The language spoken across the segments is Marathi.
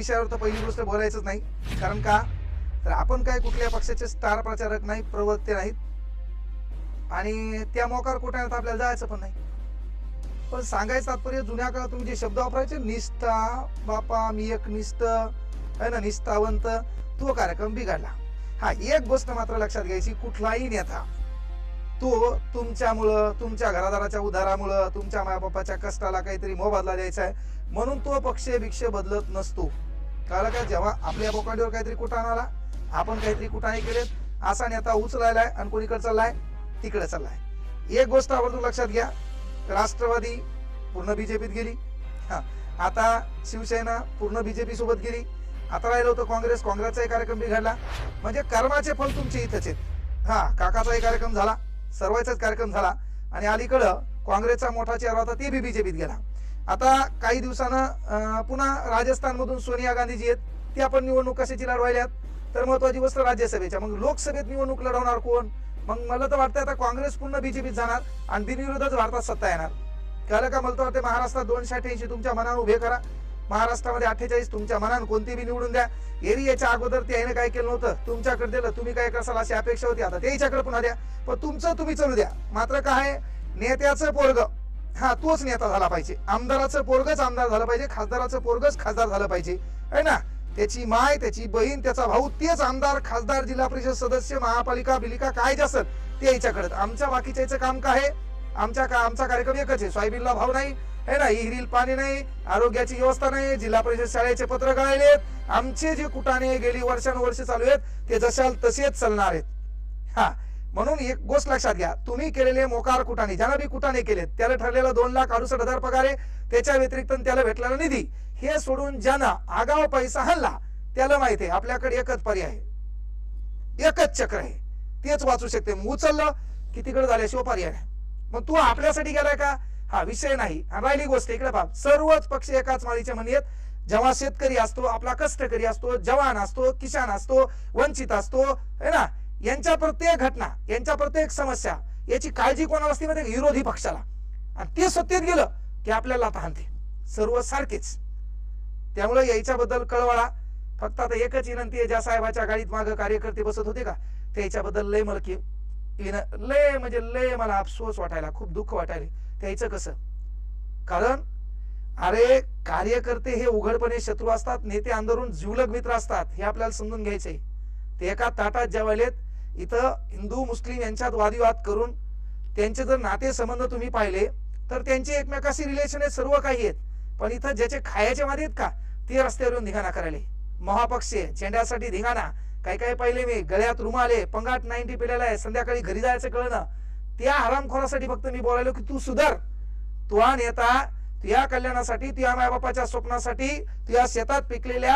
विषयावर तर पहिली गोष्ट बोलायचंच नाही. कारण का? तर आपण काय कुठल्या पक्षाचे स्टार प्रचारक नाही प्रवक्ते नाहीत. आणि त्या मोकार कुठे आपल्याला जायचं पण नाही. पण सांगायचं तात्पर्य जुन्या काळात तुम्ही जे शब्द वापरायचे निष्ठा बापा मी एक निष्ठ आहे ना निष्ठावंत तो कार्यक्रम बिघडला. हा एक गोष्ट मात्र लक्षात घ्यायची कुठलाही नेता तो तुमच्यामुळं तुमच्या घरादाराच्या उधारामुळं तुमच्या मायाबापाच्या कष्टाला काहीतरी मोबदला द्यायचा आहे. म्हणून तो पक्ष भिक्ष बदलत नसतो. कळलं का जेव्हा आपल्या बोकांडीवर काहीतरी कुठं आला आपण काहीतरी कुटाणे केलेत असा नेता उचलायलाय आणि कोणीकडे चाललाय? तिकडे चाललाय. एक गोष्ट आवर्जून लक्षात घ्या राष्ट्रवादी पूर्ण बीजेपीत गेली. हा आता शिवसेना पूर्ण बीजेपी सोबत गेली. आता राहिलं होतं काँग्रेस काँग्रेसचाही कार्यक्रम बिघडला. म्हणजे कर्माचे फल तुमचे इथंच आहेत. हा काकाचाही कार्यक्रम झाला सर्वांचाच कार्यक्रम झाला. आणि अलीकडं काँग्रेसचा मोठा चेहरा होता ते बी बीजेपीत गेला. आता काही दिवसानं पुन्हा राजस्थानमधून सोनिया गांधीजी आहेत. त्या पण निवडणूक कशाची लढवायल्यात? तर महत्वाची गोष्ट राज्यसभेच्या. मग लोकसभेत निवडणूक लढवणार कोण? मग मला तर वाटतं आता काँग्रेस पूर्ण बीजेपीत जाणार आणि बिनविरोधच भारतात सत्ता येणार. कळलं का मला तर वाटतं महाराष्ट्रात दोनशे अठ्ठ्याऐंशी तुमच्या मनानं उभे करा. महाराष्ट्रामध्ये अठ्ठेचाळीस तुमच्या मनान कोणती बी निवडून द्या. एरियाच्या अगोदर त्याने काय केलं नव्हतं? तुमच्याकडे दिलं. तुम्ही काय करसाल अशी अपेक्षा होती. आता त्याच्याकडे पुन्हा द्या. पण तुमचं तुम्ही चालू द्या. मात्र काय नेत्याचं पोरग. हा तोच नेता झाला पाहिजे. आमदाराचं पोरगच आमदार झालं पाहिजे खासदाराचं पोरगच खासदार झालं पाहिजे. है ना? त्याची माय त्याची बहीण त्याचा भाऊ तेच आमदार खासदार जिल्हा परिषद सदस्य महापालिका बिलिका काय जे असत ते याच्याकडे. आमच्या बाकीच्याचं काम काय? आहे आमच्या का आमचा कार्यक्रम एकच आहे. सोयाबीनला भाव नाही है ना? हिरील पाणी नाही आरोग्याची व्यवस्था नाही जिल्हा परिषद शाळेचे पत्र गळायलेत. आमचे जे कुटाने गेली वर्षानुवर्ष चालू आहेत ते जशाल तसेच चालणार आहेत. हा म्हणून एक गोष्ट लक्षात घ्या. तुम्ही केलेले मोकार कुटाने ज्यांना बी कुटाने केले त्याला ठरलेला दोन लाख अडुसष्ट हजार पगार आहे त्याच्या व्यतिरिक्त त्याला भेटलेला निधी हे सोडून ज्यांना आगाव पैसा हल्ला त्याला माहिती आहे आपल्याकडे एकच पर्याय आहे. एकच चक्र आहे. तेच वाचू शकते. मग उचललं की तिकडे झाल्याशिवाय पर्याय नाही. मग तू आपल्यासाठी गेलाय का? हा विषय नाही. राहिली गोष्ट इकडे पहा. सर्वच पक्ष एकाच माळीचे म्हणत जेव्हा शेतकरी असतो आपला कष्टकरी असतो जवान असतो किसान असतो वंचित असतो है ना? यांच्या प्रत्येक घटना यांच्या प्रत्येक समस्या याची काळजी कोणाला असते माहिती विरोधी पक्षाला. आणि ते सत्तेत गेलं की आपल्याला आता सर्व सारखेच त्यामुळे याच्याबद्दल कळवळा. फक्त आता एकच विनंती आहे ज्या साहेबाच्या गाडीत मागे कार्यकर्ते बसत होते का त्याच्याबद्दल लय मला की विन- लय म्हणजे लय मला अफसोस वाटायला खूप दुःख वाटायला. त्याचं कसं? कारण अरे कार्यकर्ते हे उघडपणे शत्रू असतात नेते अंदरून जीवलग मित्र असतात हे आपल्याला समजून घ्यायचंय. ते एका ताटात जेवायलेत इथं हिंदू मुस्लिम यांच्यात वादविवाद करून त्यांचे जर नाते संबंध तुम्ही पाहिले तर त्यांचे एकमेकाशी रिलेशन आहे सर्व काही आहेत. पण इथं ज्याचे खायचे वाद आहेत का ते रस्त्यावरून धिंगाणा करायले. महापक्ष झेंड्यासाठी धिंगाणा. काही काही पाहिले मी गळ्यात रुमाले पंगाट नाईन्टी पिलेला आहे संध्याकाळी घरी जायचं कळणं. त्या हरामखोरासाठी फक्त मी बोलायलो की तू सुधार. तुझा नेता तुझ्या कल्याणासाठी तुझ्या मायबापाच्या स्वप्नासाठी तुझ्या शेतात पिकलेल्या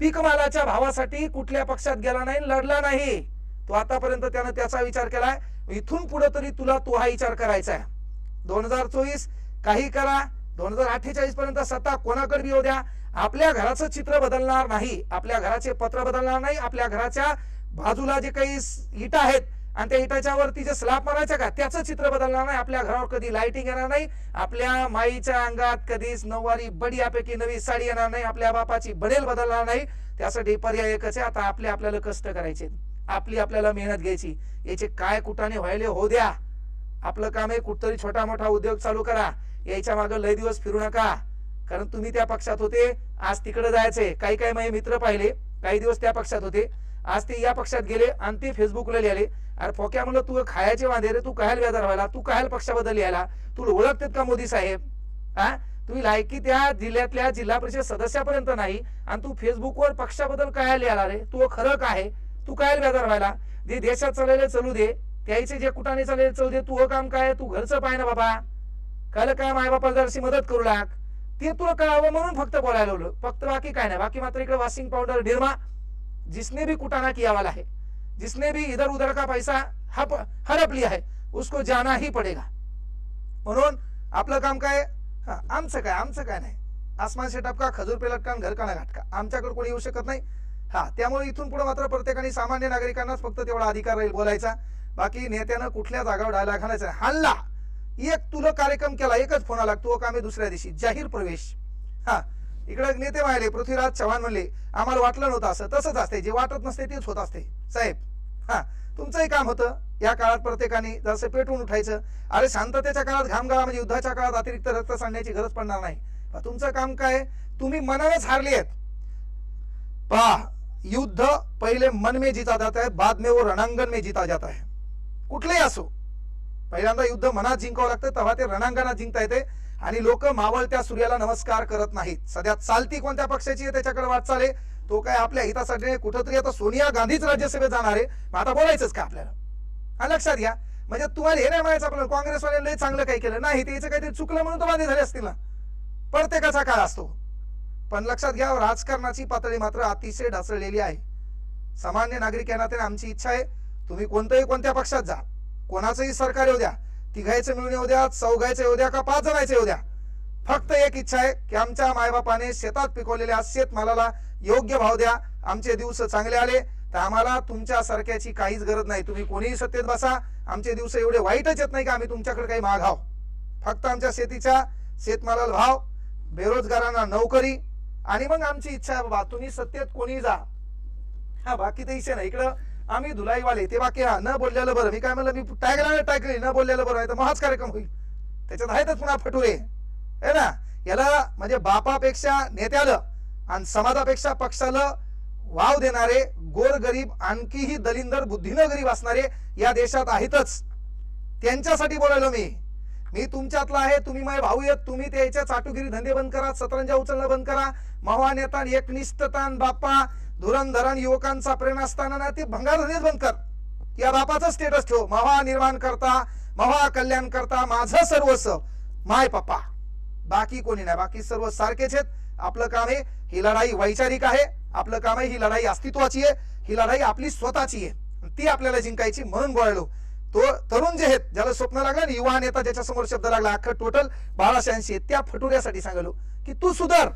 पीक मालाच्या भावासाठी कुठल्या पक्षात गेला नाही लढला नाही. तो आतापर्यंत त्यानं त्याचा विचार केलाय. इथून पुढे तरी तुला तो हा विचार करायचा आहे. दोन हजार चोवीस काही करा. दोन हजार अठ्ठेचाळीस पर्यंत सत्ता कोणाकडे येऊ द्या. आपल्या घराचं चित्र बदलणार नाही. आपल्या घराचे पत्र बदलणार नाही. आपल्या घराच्या बाजूला जे काही इटा आहेत आणि त्या हिटाच्यावरती जे स्लॅब मारायचं का त्याचं चित्र बदलणार नाही. आपल्या घरावर कधी लाइटिंग येणार नाही. आपल्या माईच्या अंगात कधीच नऊवारी बडियापैकी नवी साडी येणार नाही. आपल्या बापाची बडेल बदलणार नाही. त्यासाठी पर्याय एकच आहे. आता आपले आपल्याला कष्ट करायचे. आपली आपल्याला मेहनत घ्यायची. याचे काय कुठाने व्हायले हो द्या. आपलं काम आहे कुठतरी छोटा मोठा उद्योग चालू करा. याच्या मागे लय दिवस फिरू नका. कारण तुम्ही त्या पक्षात होते. आज तिकडे जायचे काही काही माझे मित्र पाहिले. काही दिवस त्या पक्षात होते. आज ते या पक्षात गेले आणि ते फेसबुकला लिहिले. अरे फोक्या म्हणलं तू खायचे वांदे रे तू कायल व्याजार व्हायला तू कायल पक्षाबद्दल यायला? तुला ओळखतेत का मोदी साहेब? हा? तुम्ही लायकी त्या जिल्ह्यातल्या जिल्हा परिषद सदस्यापर्यंत नाही आणि तू फेसबुकवर पक्षाबद्दल काय लिहायला रे? तू खरं काय तू काय व्याजार व्हायला? जे देशात चाललेले चालू दे. त्याचे जे कुठाने चाललेले चालू दे. तू काम काय तू घरचं पाय ना बाबा. काल काय माय बापाला जराशी मदत करू लाग. ते तुला कळावं म्हणून फक्त बोलायला लावलं. फक्त बाकी काय नाही. बाकी मात्र इकडे वॉशिंग पावडर निर्मा जिसने भी कुटाना कियावाला आहे. जिसने भी इधर उधर का पैसा हप हडप लिया है उसको जाना ही पडेगा। म्हणून आपलं काम काय आमचं काय आमचं काय नाही. आसमान से टपका खजूर पे घरकाना घर का ना घाटका आमच्याकडे कोणी येऊ शकत नाही. हा त्यामुळे इथून पुढे मात्र प्रत्येकाने सामान्य नागरिकांनाच फक्त तेवढा अधिकार राहील बोलायचा. बाकी नेत्यानं कुठल्या जागावर डायला घालायचा हल्ला एक तुला कार्यक्रम केला एकच फोन आला तो कामे दुसऱ्या दिवशी. जाहीर प्रवेश. हा इकडे नेते म्हणाले पृथ्वीराज चव्हाण म्हणले आम्हाला वाटलं नव्हतं असं. तसंच असते जे वाटत नसते तेच होत असते साहेब हा तुमचंही काम होतं. या काळात प्रत्येकाने जसं पेटून उठायचं. अरे शांततेच्या काळात घामगाळा म्हणजे युद्धाच्या काळात अतिरिक्त रक्त सांडण्याची गरज पडणार नाही. तुमचं काम काय? तुम्ही मनानेच हारली आहेत. पहा युद्ध पहिले मन में जीता जाता है बाद में वो रणांगण में जीता जाता है कुठलेही असो पहिल्यांदा युद्ध मनात जिंकावं लागतं तेव्हा ते रणांगणात जिंकता येते. आणि लोक मावळत्या सूर्याला नमस्कार करत नाहीत. सध्या चालती कोणत्या पक्षाची आहे त्याच्याकडे वाटचाल आहे. तो काय आपल्या हितासाठी कुठंतरी आता सोनिया गांधीच राज्यसभेत जाणार आहे. मग आता बोलायचंच का आपल्याला? हा लक्षात घ्या. म्हणजे तुम्हाला हे नाही म्हणायचं आपल्याला काँग्रेसवाले लय चांगलं काही केलं. नाही त्याचं काहीतरी चुकलं म्हणून तो बांधे झाले असतील ना. प्रत्येकाचा काळ असतो. पण लक्षात घ्या राजकारणाची पातळी मात्र अतिशय ढासळलेली आहे. सामान्य नागरिक या नात्याने आमची इच्छा आहे तुम्ही कोणत्याही कोणत्या पक्षात जा. कोणाचंही सरकार येऊ द्या. तिघायचं मिळून येऊ द्या चौघायचं येऊ द्या का पाच जणायचं येऊ द्या. फक्त एक इच्छा आहे की आमच्या मायबापाने शेतात पिकवलेल्या शेतमालाला योग्य भाव द्या. आमचे दिवस चांगले आले तर आम्हाला तुमच्या सारख्याची काहीच गरज नाही. तुम्ही कोणीही सत्तेत बसा. आमचे दिवस एवढे वाईटच येत नाही का? आम्ही तुमच्याकडे काही मागाव. फक्त आमच्या शेतीच्या शेतमालाला भाव बेरोजगारांना नोकरी आणि मग आमची इच्छा आहे बाबा तुम्ही सत्तेत कोणी जा. हा बाकी ते इच्छा नाही. इकडं आम्ही धुलाईवाले ते बाकी हा न बोललेलं बरं. मी काय म्हणलं मी टाकला टाकली न बोललेलं बरं नाही तर महाच कार्यक्रम होईल. त्याच्यात आहेतच पुन्हा फटुरे. है ना? याला म्हणजे बापापेक्षा नेत्याला. आणि समाजापेक्षा पक्षाला वाव देणारे गोरगरीब आणखीही दलिंदर बुद्धीनं गरीब असणारे या देशात आहेतच. त्यांच्यासाठी बोलायलो मी. मी तुमच्यातला आहे तुम्ही माझे भाऊ येत तुम्ही त्याच्या चाटुगिरी धंदे बंद करा सतरंजा उचलणं बंद करा. महा नेतान एकनिष्ठतान बाप्पा धुरंधरण युवकांचा प्रेरणा असताना ना ते भंगार धंदेच बंद कर. या बापाचं स्टेटस ठेव. महा निर्माण करता महा कल्याण करता माझं सर्वस्व माय पप्पा. बाकी कोणी नाही बाकी सर्व सारखेच आहेत. आपलं काम आहे ही लढाई वैचारिक आहे आपलं काम आहे ही लढाई अस्तित्वाची आहे ही लढाई आपली स्वतःची आहे. ती आपल्याला जिंकायची म्हणून बोलायलो. तो तरुण जे आहेत ज्याला स्वप्न लागलं आणि युवा नेता ज्याच्या समोर शब्द लागला अख्खं टोटल बाराशे ऐंशी त्या फटुऱ्यासाठी सांगलो की तू सुधार.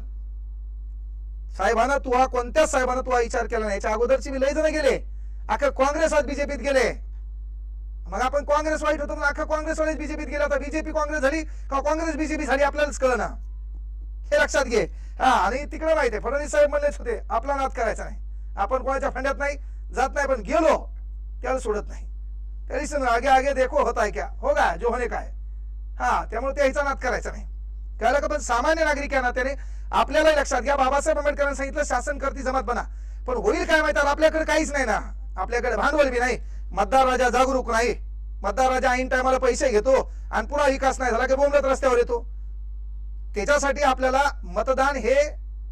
साहेबांना तू हा कोणत्याच साहेबांना तू हा विचार केला नाही. याच्या अगोदरची मी लय जण गेले. अख्खा काँग्रेस आज बीजेपीत गेले. मग आपण काँग्रेस वाईट होतो म्हणून अख्खा काँग्रेसवालेच बीजेपीत गेला. आता बीजेपी काँग्रेस झाली का काँग्रेस बीजेपी झाली आपल्यालाच कळ ना हे लक्षात घे. हा आणि तिकडे माहिती आहे फडणवीस साहेब म्हणलेच होते आपला नाद करायचा नाही. आपण कोणाच्या फंड्यात नाही जात नाही पण गेलो त्याला सोडत नाही. तरी आगे आगे देखो होता आहे क्या? होगा जो होणे काय? हा त्यामुळे त्या हिचा नाद करायचा नाही. कळलं का? पण सामान्य नागरिक या नात्याने आपल्याला लक्षात घ्या. बाबासाहेब आंबेडकरांनी सांगितलं शासन करती जमात बना. पण होईल काय माहिती? आपल्याकडे काहीच नाही ना. आपल्याकडे भांडवल बी नाही. मतदार राजा जागरूक नाही. मतदार राजा ऐन टायमाला पैसे घेतो आणि पुन्हा विकास नाही झाला की बोंबलत रस्त्यावर येतो. त्याच्यासाठी आपल्याला मतदान हे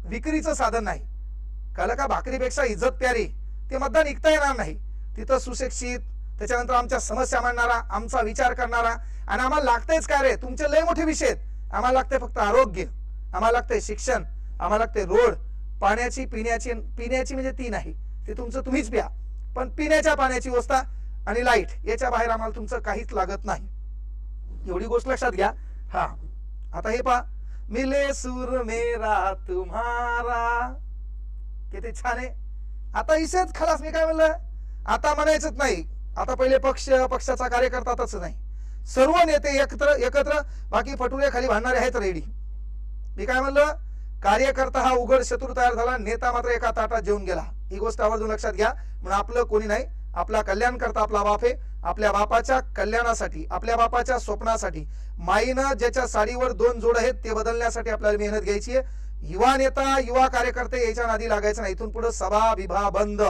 विक्रीचं साधन नाही. कळलं का भाकरीपेक्षा इज्जत प्यारी ते मतदान ऐकता येणार नाही. तिथं सुशिक्षित त्याच्यानंतर आमच्या समस्या मांडणारा आमचा विचार करणारा आणि आम्हाला लागतंयच काय रे? तुमचे लय मोठे विषय आहेत. आम्हाला लागते फक्त आरोग्य आम्हाला लागते शिक्षण आम्हाला लागते रोड. पाण्याची पिण्याची पिण्याची म्हणजे ती नाही. ते तुमचं तुम्हीच प्या. पण पिण्याच्या पाण्याची व्यवस्था आणि लाइट याच्या बाहेर आम्हाला तुमचं काहीच लागत नाही. एवढी गोष्ट लक्षात घ्या. हा. आता हे पहा. मिले सूर मेरा तुम्हारा. किती छान आहे. आता इसेच खलास मी काय म्हणलं? आता म्हणायचंच नाही. आता पहिले पक्ष पक्षाचा कार्यकर्तातच नाही. सर्व नेते एकत्र एकत्र बाकी फटुरे खाली भांडणारे आहेत रेडी. मी काय म्हणलं? कार्यकर्ता हा उघड शत्रू तयार झाला. नेता मात्र एका ताटात जेवून गेला. ही गोष्ट आवर्जून लक्षात घ्या. म्हणून आपलं कोणी नाही आपला कल्याण करता आपला बाप आहे. आपल्या बापाच्या कल्याणासाठी आपल्या बापाच्या स्वप्नासाठी माईनं ज्याच्या साडीवर दोन जोड आहेत ते बदलण्यासाठी आपल्याला मेहनत घ्यायची आहे. युवा नेता युवा कार्यकर्ते याच्या नादी लागायचं नाही. इथून पुढे सभा विभा बंद.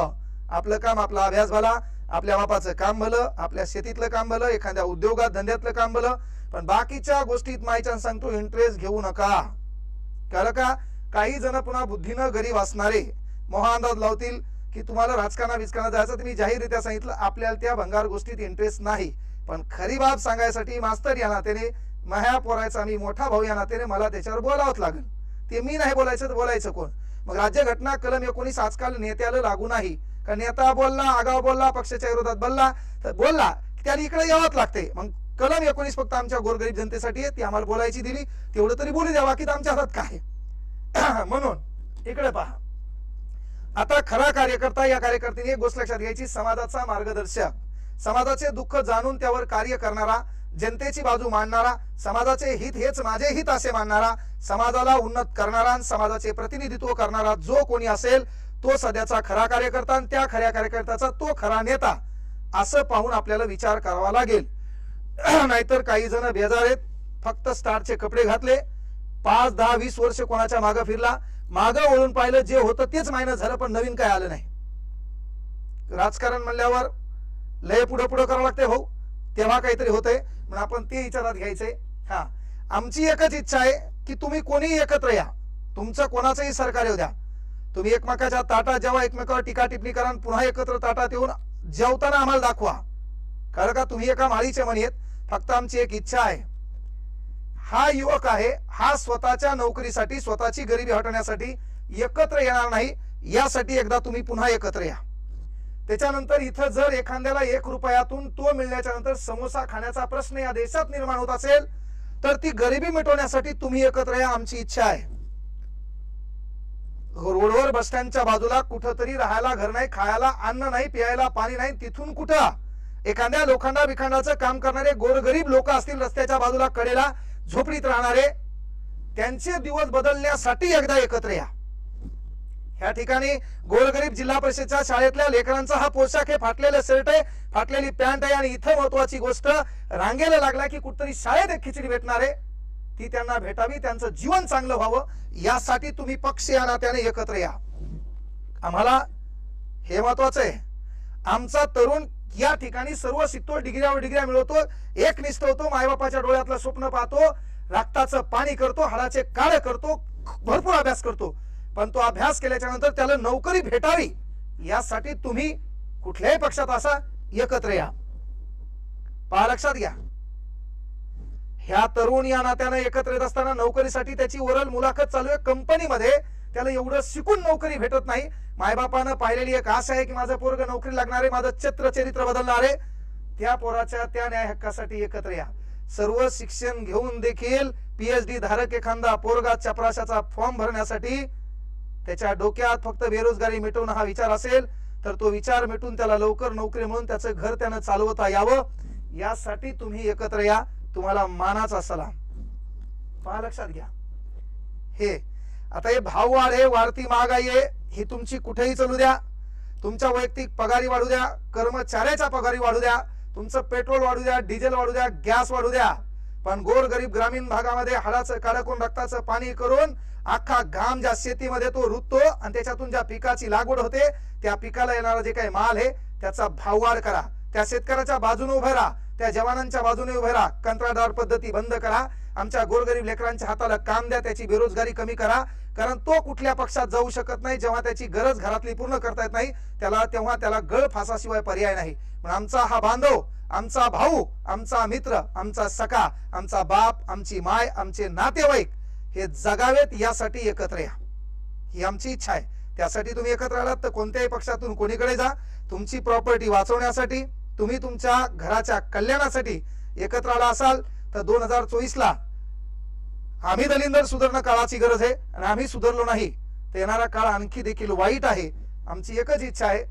आपलं काम आपला अभ्यास भला. आपल्या बापाचं काम भलं. आपल्या शेतीतलं काम भलं. एखाद्या उद्योगात धंद्यातलं काम भलं. पण बाकीच्या गोष्टीत माईच्या सांगतो इंटरेस्ट घेऊ नका. कारण का? काही जण पुन्हा बुद्धीनं गरीब असणारे. मोहा अंदाज लावतील की तुम्हाला राजकारणा विजकारणा जायचं तुम्ही जाहीररित्या सांगितलं आपल्याला त्या भंगार गोष्टीत इंटरेस्ट नाही. पण खरी बाब सांगायसाठी मास्तर या नात्याने माह्या पोरायचा मी मोठा भाऊ या नात्याने मला त्याच्यावर बोलावंच लागेल. ते मी नाही बोलायचं तर बोलायचं कोण? मग राज्य घटना कलम एकोणीस आजकाल नेत्याला लागू नाही. का नेता बोलला आगाव बोलला पक्षाच्या विरोधात बोलला तर बोलला त्याला इकडे यावंच लागते. मग कलम एकोणीस फक्त आमच्या गोरगरीब जनतेसाठी आहे ती आम्हाला बोलायची दिली तेवढं तरी बोलू द्या बाकी तर आमच्या हातात काय म्हणून इकडे पहा. आता खरा कार्यकर्ता या कार्यकर्त्यांनी एक गोष्ट लक्षात घ्यायची समाजाचा मार्गदर्शक. समाजाचे दुःख जाणून त्यावर कार्य करणारा जनतेची बाजू मांडणारा समाजाचे हित हेच माझे हित असे मानणारा समाजाला उन्नत करणारा समाजाचे प्रतिनिधित्व करणारा जो कोणी असेल तो सध्याचा खरा कार्यकर्ता आणि त्या खऱ्या कार्यकर्त्याचा तो खरा नेता असं पाहून आपल्याला विचार करावा लागेल. नाहीतर काही जण बेजार आहेत. फक्त स्टारचे कपडे घातले. पाच दहा वीस वर्ष कोणाच्या मागं फिरला. मागं वळून पाहिलं जे होतं तेच मायनस झालं पण नवीन काय आलं नाही. राजकारण म्हणल्यावर लय पुढं पुढं करावं लागते हो. तेव्हा काहीतरी होतंय म्हणून आपण ते विचारात घ्यायचंय. हा. आमची एकच इच्छा आहे की तुम्ही कोणीही एकत्र या. तुमचं कोणाचंही सरकार येऊ द्या. तुम्ही एकमेकाच्या ताटा जेव्हा एकमेकावर टीका टिप्पणी करा पुन्हा एकत्र ताटात येऊन जेवताना आम्हाला दाखवा. कारण का तुम्ही एका माळीचे म्हणेत फक्त आमची एक इच्छा आहे. हा युवक आहे हा स्वतःच्या नोकरीसाठी स्वतःची गरिबी हटवण्यासाठी एकत्र येणार नाही यासाठी एकदा तुम्ही पुन्हा एकत्र या. त्याच्यानंतर इथं जर एखाद्याला एक रुपयातून तो मिळण्याच्या नंतर समोसा खाण्याचा प्रश्न या देशात निर्माण होत असेल तर ती गरिबी मिटवण्यासाठी तुम्ही एकत्र या आमची इच्छा आहे. रोडवर बस स्टँडच्या बाजूला कुठंतरी राहायला घर नाही खायला अन्न नाही प्यायला पाणी नाही तिथून कुठं? एखाद्या लोखंडा बिखंडाचं काम करणारे गोरगरीब लोक असतील रस्त्याच्या बाजूला कडेला झोपडीत राहणारे त्यांचे दिवस बदलण्यासाठी एकदा एकत्र या. ह्या ठिकाणी गोरगरीब जिल्हा परिषदच्या शाळेतल्या लेकरांचा हा पोशाख आहे. फाटलेलं शर्ट आहे फाटलेली पॅन्ट आहे आणि इथं महत्वाची गोष्ट रांगेला लागला की कुठतरी शाळेत एक खिचडी भेटणार आहे. ती त्यांना भेटावी त्यांचं जीवन चांगलं व्हावं यासाठी तुम्ही पक्ष या नात्याने एकत्र या. आम्हाला हे महत्वाचं आहे. आमचा तरुण या ठिकाणी सर्व शिकतो डिग्र्यावर डिग्र्या मिळवतो एक निष्ठ होतो मायबापाच्या डोळ्यातलं स्वप्न पाहतो रक्ताचं पाणी करतो हाडाचे काळे करतो भरपूर अभ्यास करतो. पण तो अभ्यास केल्याच्यानंतर त्याला नोकरी भेटावी यासाठी तुम्ही कुठल्याही पक्षात असा एकत्र या. पहा लक्षात घ्या. ह्या तरुण या नात्यानं एकत्र येत असताना नोकरीसाठी त्याची ओरल मुलाखत चालू आहे. कंपनीमध्ये त्याला एवढं शिकून नोकरी भेटत नाही. मायबापानं पाहिलेली एक आशा आहे की माझं पोरग नोकरी लागणार आहे माझं चित्र चरित्र बदलणार. आहे त्या पोराच्या त्या न्याय हक्कासाठी एकत्र या. सर्व शिक्षण घेऊन देखील पीएचडी धारक एखादा पोरगा चपराशाचा फॉर्म भरण्यासाठी त्याच्या डोक्यात फक्त बेरोजगारी मिटवणं हा विचार असेल तर तो विचार मिटून त्याला लवकर नोकरी म्हणून त्याचं घर त्यानं चालवता यावं. यासाठी तुम्ही एकत्र या. तुम्हाला मानाचा सलाम. पहा लक्षात घ्या. हे आता हे भाववाढ आहे वाढती महागाई आहे ही तुमची कुठेही चालू द्या. तुमच्या वैयक्तिक पगारी वाढू द्या कर्मचाऱ्याच्या पगारी वाढू द्या तुमचं पेट्रोल वाढू द्या डिझेल वाढू द्या गॅस वाढू द्या. पण गोर गरीब ग्रामीण भागामध्ये हाडाचं काढकून रक्ताचं पाणी करून अख्खा घाम ज्या शेतीमध्ये तो रुततो आणि त्याच्यातून ज्या पिकाची लागवड होते त्या पिकाला येणारा जे काही माल आहे त्याचा भाववाढ करा. त्या शेतकऱ्याच्या बाजूने उभे राहा त्या जवानांच्या बाजूने उभे राहा. कंत्राटदार पद्धती बंद करा. आमच्या गोरगरीब लेकरांच्या हाताला काम द्या त्याची बेरोजगारी कमी करा. कारण तो कुठल्या पक्षात जाऊ शकत नाही जेव्हा त्याची गरज घरातली पूर्ण करता येत नाही त्याला तेव्हा त्याला गळ फासाशिवाय पर्याय नाही. पण आमचा हा बांधव आमचा भाऊ आमचा मित्र आमचा सखा आमचा बाप आमची माय आमचे नातेवाईक हे जगावेत यासाठी एकत्र या. ही आमची इच्छा आहे. त्यासाठी तुम्ही एकत्र आलात तर कोणत्याही पक्षातून कोणीकडे जा. तुमची प्रॉपर्टी वाचवण्यासाठी तुम्ही तुमच्या घराच्या कल्याणासाठी एकत्र आला असाल तर दोन हजार चोवीसला आम्ही दलिंदर सुधारणा काळाची गरज आहे आणि आम्ही सुधारलो नाही तर येणारा काळ आणखी देखील वाईट आहे. आमची एकच इच्छा आहे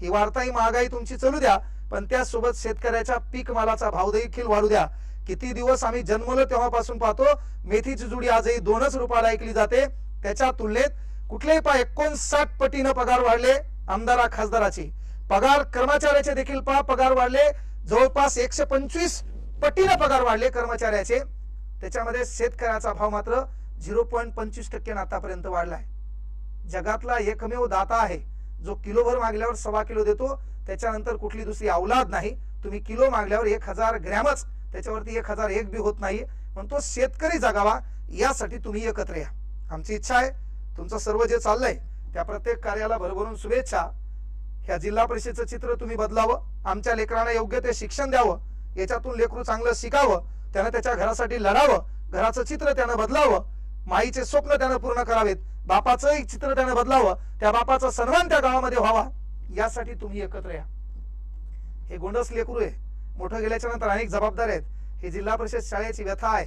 ही वार्ताही महागाई तुमची चालू द्या पण त्यासोबत शेतकऱ्याच्या पीक मालाचा भाव देखील वाढू द्या. किती दिवस आम्ही जन्मलो तेव्हापासून पाहतो मेथीची जुडी आजही दोनच रुपयाला ऐकली जाते. त्याच्या तुलनेत कुठलेही पा एकोणसाठ पटीनं पगार वाढले आमदारा खासदाराचे. पगार कर्मचाऱ्याचे देखील पहा पगार वाढले. जवळपास एकशे पंचवीस पटीनं पगार वाढले कर्मचाऱ्याचे. त्याच्यामध्ये शेतकऱ्याचा भाव मात्र झिरो पॉईंट पंचवीस टक्क्यानं आतापर्यंत वाढलाय. जगातला एकमेव दाता आहे जो किलोभर मागल्यावर सव्वा किलो देतो त्याच्यानंतर कुठली दुसरी अवलाद नाही. तुम्ही किलो मागल्यावर एक हजार ग्रॅमच त्याच्यावरती एक हजार एक बी होत नाही. पण तो शेतकरी जगावा यासाठी तुम्ही एकत्र या. आमची इच्छा आहे तुमचं सर्व जे चाललंय त्या प्रत्येक कार्याला भरभरून शुभेच्छा. ह्या जिल्हा परिषदेचं चित्र तुम्ही बदलावं आमच्या लेकरांना योग्य ते शिक्षण द्यावं याच्यातून लेकरू चांगलं शिकावं त्यानं त्याच्या घरासाठी लढावं घराचं चित्र त्यानं बदलावं माईचे स्वप्न त्यानं पूर्ण करावेत बापाचंही चित्र त्यानं बदलावं त्या बापाचा सन्मान त्या गावामध्ये व्हावा यासाठी तुम्ही एकत्र या. हे गोंडस लेकरू आहे. मोठं गेल्याच्यानंतर अनेक जबाबदार आहेत. हे जिल्हा परिषद शाळेची व्यथा आहे.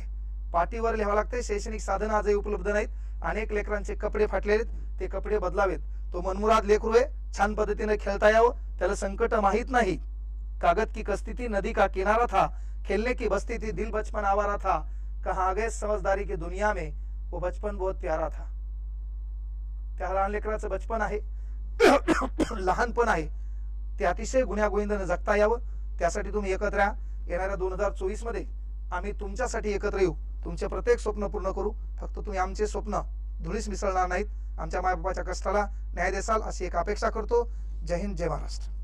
पाठीवर लिहावं लागते शैक्षणिक साधनं आजही उपलब्ध नाहीत. अनेक लेकरांचे कपडे फाटलेले आहेत ते कपडे बदलावेत. तो मनमुराद लेकरू आहे. छान पद्धतीने खेळता यावं. त्याला संकट माहीत नाही. कागद की कस्ती नदी का किनारा था. खेलने की बस्ती थी दिल बचपन आवारा था। कहा गए समझदारी की दुनिया में वो बचपन बहुत प्यारा था। त्या लहान लेकराचं बचपन आहे लहानपण आहे ते अतिशय गुण्यागोविंदानं जगता यावं त्यासाठी तुम्ही एकत्र या। येणाऱ्या दोन हजार चोवीसमध्ये आम्ही तुमच्यासाठी एकत्र येऊ। तुमचे प्रत्येक स्वप्न पूर्ण करू। फक्त तुम्ही आमचे स्वप्न धुळीस मिसळणार नाहीत। आमच्या मायबापाच्या कष्टाला न्याय देसाल अशी एक अपेक्षा करतो। जय हिंद जय महाराष्ट्र.